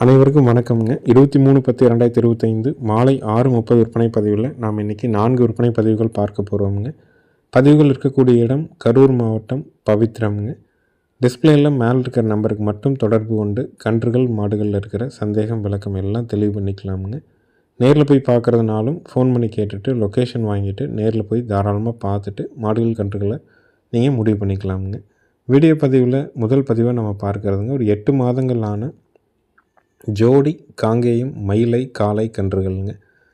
அனைவருக்கும் வணக்கம்ங்க. இருபத்தி மூணு பத்து இரண்டாயிரத்தி இருபத்தைந்து மாலை ஆறு முப்பது விற்பனை பதிவில் நாம் இன்றைக்கி நான்கு விற்பனை பதிவுகள் பார்க்க போகிறோமுங்க பதிவுகள் இருக்கக்கூடிய இடம் கரூர் மாவட்டம் பவித்ரம்ங்க. டிஸ்பிளேயில் மேலே இருக்கிற நம்பருக்கு மட்டும் தொடர்பு கொண்டு கன்றுகள் மாடுகளில் இருக்கிற சந்தேகம் விளக்கம் எல்லாம் தெளிவு பண்ணிக்கலாமுங்க. நேரில் போய் பார்க்குறதுனாலும் ஃபோன் பண்ணி கேட்டுட்டு லொக்கேஷன் வாங்கிட்டு நேரில் போய் தாராளமாக பார்த்துட்டு மாடுகள் கன்றுகளை நீங்கள் முடிவு பண்ணிக்கலாமுங்க. வீடியோ பதிவில் முதல் பதிவாக நம்ம பார்க்குறதுங்க ஒரு எட்டு மாதங்கள் ஆன ஜோடி காங்கேயம் மயிலை காளை கன்றுகள்ங்க.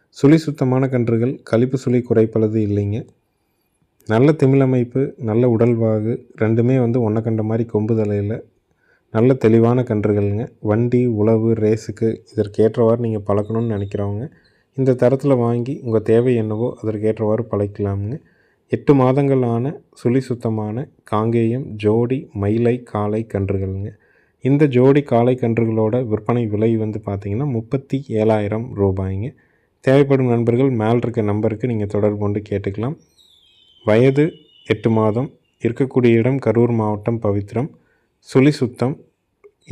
சுழி சுத்தமான கன்றுகள் கழிப்பு சுழி குறைப்பளது இல்லைங்க. நல்ல திமிழமைப்பு நல்ல உடல்வாகு ரெண்டுமே வந்து ஒன்றை கண்ட மாதிரி கொம்பு தலையில். நல்ல தெளிவான கன்றுகள்ங்க. வண்டி உழவு ரேஸுக்கு இதற்கேற்றவாறு நீங்கள் பழக்கணும்னு நினைக்கிறவங்க இந்த தரத்தில் வாங்கி உங்கள் தேவை என்னவோ அதற்கேற்றவாறு பழக்கலாமுங்க. எட்டு மாதங்கள் ஆன சுழி சுத்தமான காங்கேயம் ஜோடி மயிலை காளை கன்றுகள்ங்க. இந்த ஜோடி காளை கன்றுகளோட விற்பனை விலை வந்து பார்த்திங்கன்னா முப்பத்தி ஏழாயிரம் ரூபாய்ங்க. தேவைப்படும் நண்பர்கள் மேல் இருக்க நம்பருக்கு நீங்கள் தொடர்பு கொண்டு கேட்டுக்கலாம். வயது எட்டு மாதம் இருக்கக்கூடிய இடம் கரூர் மாவட்டம் பவித்ரம். சுழி சுத்தம்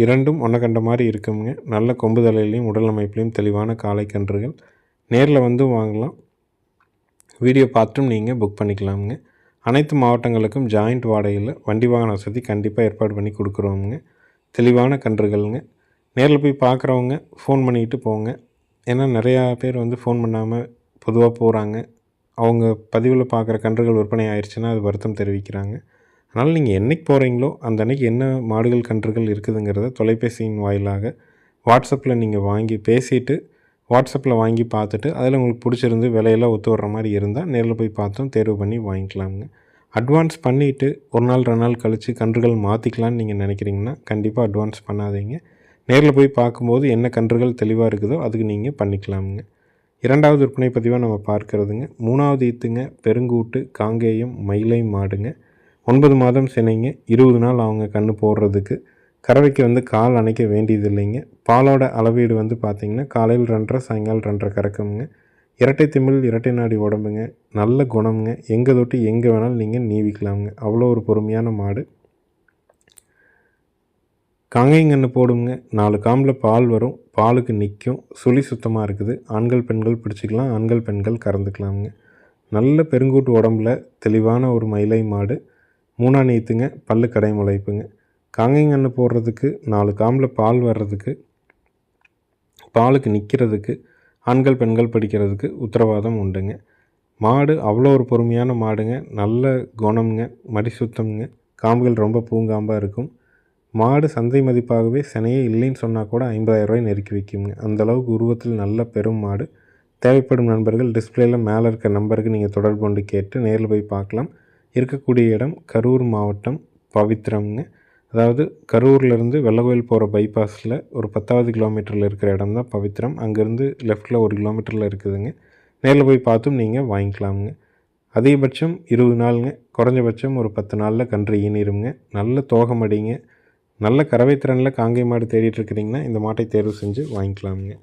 இரண்டும் ஒன்றை கண்ட மாதிரி இருக்குங்க. நல்ல கொம்பு தலையிலையும் உடல் அமைப்புலையும் தெளிவான காளை கன்றுகள். நேரில் வந்து வாங்கலாம். வீடியோ பார்த்தும் நீங்கள் புக் பண்ணிக்கலாமுங்க. அனைத்து மாவட்டங்களுக்கும் ஜாயிண்ட் வாடகையில் வண்டி வாகன வசதி கண்டிப்பாக ஏற்பாடு பண்ணி கொடுக்குறோமுங்க. தெளிவான கன்றுகள்ங்க. நேரில் போய் பார்க்குறவங்க ஃபோன் பண்ணிக்கிட்டு போங்க. ஏன்னா நிறையா பேர் வந்து ஃபோன் பண்ணாமல் பொதுவாக போகிறாங்க அவங்க பதிவில் பார்க்குற கன்றுகள் விற்பனை ஆயிடுச்சுன்னா அது வருத்தம் தெரிவிக்கிறாங்க. அதனால் நீங்கள் என்றைக்கு போகிறீங்களோ அந்த அன்றைக்கி என்ன மாடுகள் கன்றுகள் இருக்குதுங்கிறத தொலைபேசியின் வாயிலாக வாட்ஸ்அப்பில் நீங்கள் வாங்கி பேசிவிட்டு வாட்ஸ்அப்பில் வாங்கி பார்த்துட்டு அதில் உங்களுக்கு பிடிச்சிருந்து விலையெல்லாம் ஒத்து வர்ற மாதிரி இருந்தால் நேரில் போய் பார்த்தும் தேர்வு பண்ணி வாங்கிக்கலாமுங்க. அட்வான்ஸ் பண்ணிவிட்டு ஒரு நாள் ரெண்டு நாள் கழித்து கன்றுகள் மாற்றிக்கலான்னு நீங்கள் நினைக்கிறீங்கன்னா கண்டிப்பாக அட்வான்ஸ் பண்ணாதீங்க. நேரில் போய் பார்க்கும்போது என்ன கன்றுகள் தெளிவாக இருக்குதோ அதுக்கு நீங்கள் பண்ணிக்கலாமுங்க. இரண்டாவது விற்பனை பதிவாக நம்ம பார்க்குறதுங்க. மூணாவது ஈத்துங்க பெருங்கூட்டு காங்கேயம் மயிலை மாடுங்க. ஒன்பது மாதம் சினைங்க இருபது நாள் அவங்க கண் போடுறதுக்கு. கறவைக்கு வந்து கால் அணைக்க வேண்டியது இல்லைங்க பாலோட அளவீடு வந்து பார்த்திங்கன்னா காலையில் ரெண்டரை சாயங்காலம் ரெண்டரை கறக்குங்க. இரட்டை திமிழ் இரட்டை நாடி உடம்புங்க. நல்ல குணம்ங்க. எங்கே தொட்டு எங்கே வேணாலும் நீங்கள் நீவிக்கலாமுங்க. அவ்வளோ ஒரு பொறுமையான மாடு. காங்கைங்கன்று போடுங்க. நாலு காம்பில் பால் வரும். பாலுக்கு நிற்கும் சுழி சுத்தமாக இருக்குது. ஆண்கள் பெண்கள் பிடிச்சிக்கலாம். ஆண்கள் பெண்கள் கறந்துக்கலாமுங்க. நல்ல பெருங்கூட்டு உடம்புல தெளிவான ஒரு மயிலை மாடு. மூணா நீத்துங்க. பல்லு கடை முளைப்புங்க. காங்கைங்கன்று போடுறதுக்கு நாலு காம்பில் பால் வர்றதுக்கு பாலுக்கு நிற்கிறதுக்கு ஆண்கள் பெண்கள் படிக்கிறதுக்கு உத்தரவாதம் உண்டுங்க. மாடு அவ்வளோ ஒரு பொறுமையான மாடுங்க. நல்ல குணம்ங்க. மடி சுத்தம்ங்க. காம்புகள் ரொம்ப பூங்காம்பாக இருக்கும். மாடு சந்தை மதிப்பாகவே சினையே இல்லைன்னு சொன்னால் கூட ஐம்பதாயிரரூவாய் நெருக்கி வைக்குங்க. அந்தளவுக்கு உருவத்தில் நல்ல பெரும் மாடு. தேவைப்படும் நண்பர்கள் டிஸ்பிளேயில் மேலே இருக்க நம்பருக்கு நீங்கள் தொடர்பு கொண்டு கேட்டு நேரில் போய் பார்க்கலாம். இருக்கக்கூடிய இடம் கரூர் மாவட்டம் பவித்ரம்ங்க. அதாவது கரூர்லேருந்து வெள்ளகோயில் போகிற பைபாஸில் ஒரு பத்தாவது கிலோமீட்டரில் இருக்கிற இடம் தான் பவித்ரம். அங்கேருந்து லெஃப்ட்டில் ஒரு கிலோமீட்டரில் இருக்குதுங்க. நேரில் போய் பார்த்தும் நீங்கள் வாங்கிக்கலாமுங்க. அதிகபட்சம் இருபது நாளுங்க. குறைஞ்சபட்சம் ஒரு பத்து நாளில் கன்று ஈனிருங்க நல்ல தோகம் அடிங்க நல்ல கறவை திறனில் காங்கை மாடு தேடிட்டு இருக்கிறீங்கன்னா இந்த மாட்டை தேர்வு செஞ்சு வாங்கிக்கலாமுங்க.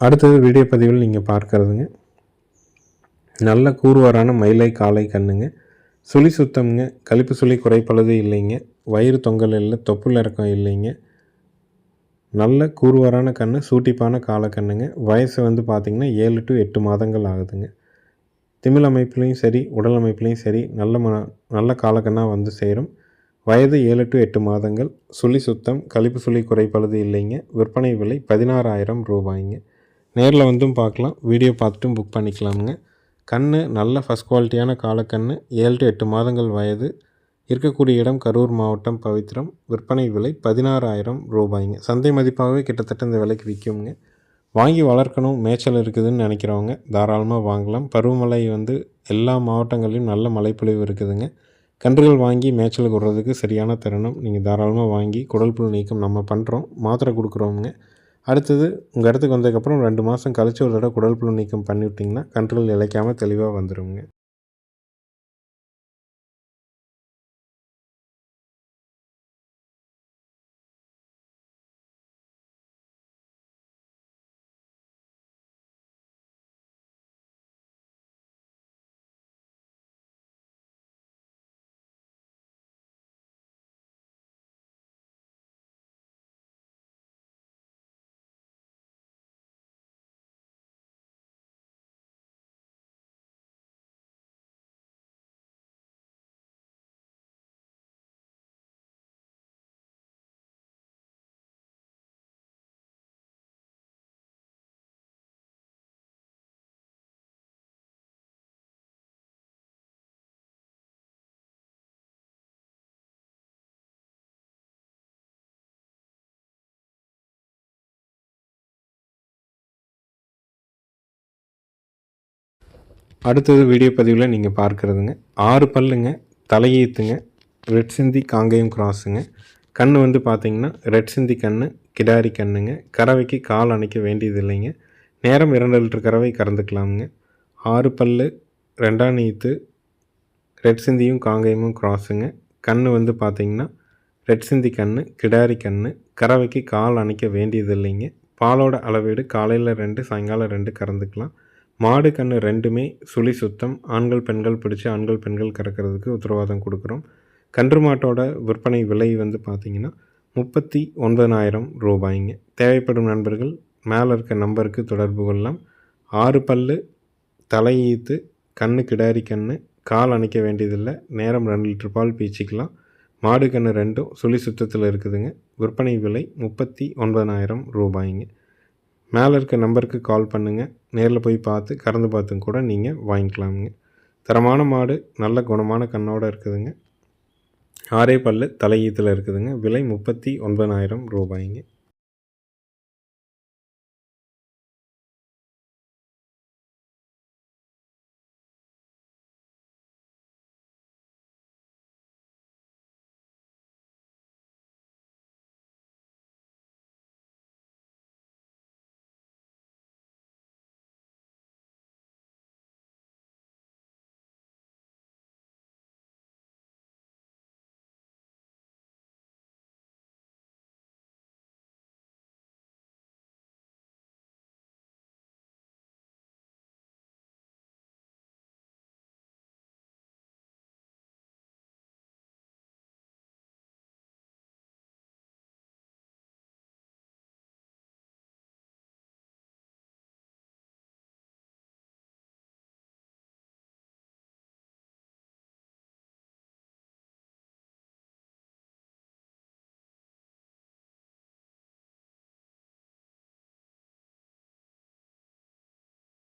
அடுத்தது வீடியோ பதிவில் நீங்கள் பார்க்குறதுங்க. நல்ல கூறுவாரான மயிலை காலை கண்ணுங்க. சுழி சுத்தம்ங்க. கழிப்பு சுழி குறைப்பளது இல்லைங்க. வயிறு தொங்கல் இல்லை தொப்புள் இறக்கம் இல்லைங்க. நல்ல கூறுவாரான கண்ணு சூட்டிப்பான காலக்கண்ணுங்க வயசு வந்து பார்த்திங்கன்னா ஏழு டு எட்டு மாதங்கள் ஆகுதுங்க. திமிழ் அமைப்புலேயும் சரி உடல் அமைப்புலேயும் சரி நல்ல ம நல்ல காலக்கண்ணாக வந்து சேரும். வயது ஏழு டு எட்டு மாதங்கள். சுழி சுத்தம் கழிப்பு சுழி குறைப்பளது இல்லைங்க. விற்பனை விலை பதினாறாயிரம் ரூபாய்ங்க. நேரில் வந்தும் பார்க்கலாம். வீடியோ பார்த்துட்டும் புக் பண்ணிக்கலாமுங்க. கண் நல்ல ஃபஸ்ட் குவாலிட்டியான காலக்கண் ஏழு டு எட்டு மாதங்கள் வயது இருக்கக்கூடிய இடம் கரூர் மாவட்டம் பவித்திரம் விற்பனை விலை பதினாறாயிரம் ரூபாய்ங்க. சந்தை மதிப்பாகவே கிட்டத்தட்ட இந்த விலைக்கு விற்குங்க வாங்கி வளர்க்கணும் மேய்ச்சல் இருக்குதுன்னு நினைக்கிறவங்க தாராளமாக வாங்கலாம். பருவமழை வந்து எல்லா மாவட்டங்களிலும் நல்ல மழைப்பொழிவு இருக்குதுங்க. கன்றுகள் வாங்கி மேய்ச்சலுக்கு விடுறதுக்கு சரியான தருணம். நீங்கள் தாராளமாக வாங்கி குடல் புழு நீக்கம் நம்ம பண்ணுறோம் மாத்திரை கொடுக்குறோமுங்க. அடுத்தது உங்கள் இடத்துக்கு வந்ததுக்கப்புறம் ரெண்டு மாதம் கழிச்சு ஒரு தடவை குடல் புழு நீக்கம் பண்ணிவிட்டிங்கன்னா கண்ட்ரோல் இழைக்காமல் தெளிவாக வந்துடுங்க அடுத்தது வீடியோ பதிவில் நீங்கள் பார்க்குறதுங்க. ஆறு பல்லுங்க தலையீத்துங்க ரெட் சிந்தி காங்கேயம் கிராஸுங்க கண் வந்து பார்த்தீங்கன்னா ரெட் சிந்தி கண் கிடாரி கண்ணுங்க. கறவைக்கு கால் அணைக்க வேண்டியது இல்லைங்க நேரம் இரண்டு லிட்டர் கறவை கறந்துக்கலாமுங்க. ஆறு பல்லு ரெண்டாம் நீத்து ரெட் சிந்தியும் காங்கேயமும் கிராஸுங்க கண் வந்து பார்த்தீங்கன்னா ரெட் சிந்தி கண் கிடாரி கண் கறவைக்கு கால் அணைக்க வேண்டியது இல்லைங்க பாலோட அளவீடு காலையில் ரெண்டு சாயங்காலம் ரெண்டு கறந்துக்கலாம். மாடு கன்று ரெண்டுமே சுழி சுத்தம். ஆண்கள் பெண்கள் பிடிச்சி ஆண்கள் பெண்கள் கறக்கிறதுக்கு உத்தரவாதம் கொடுக்குறோம். கன்று மாட்டோட விற்பனை விலை வந்து பார்த்திங்கன்னா முப்பத்தி ஒன்பதனாயிரம் ரூபாய்ங்க. தேவைப்படும் நண்பர்கள் மேலே இருக்க நம்பருக்கு தொடர்பு கொள்ளலாம். ஆறு பல்லு தலையீத்து கண்ணு கிடாரி கண்ணு கால் அணைக்க வேண்டியதில்லை. நேரம் ரெண்டு லிட்டர் பால் பீச்சிக்கலாம். மாடு கன்று ரெண்டும் சுழி சுத்தத்தில் இருக்குதுங்க. விற்பனை விலை முப்பத்தி ஒன்பதனாயிரம் ரூபாய்ங்க. மேலே இருக்க நம்பருக்கு கால் பண்ணுங்கள் நேரில் போய் பார்த்து கறந்து பார்த்தும் கூட நீங்கள் வாங்கிக்கலாமுங்க. தரமான மாடு நல்ல குணமான கண்ணோடு இருக்குதுங்க. ஆரே பல்லு தலையீத்தில் இருக்குதுங்க. விலை முப்பத்தி ஒன்பதாயிரம் ரூபாய்ங்க.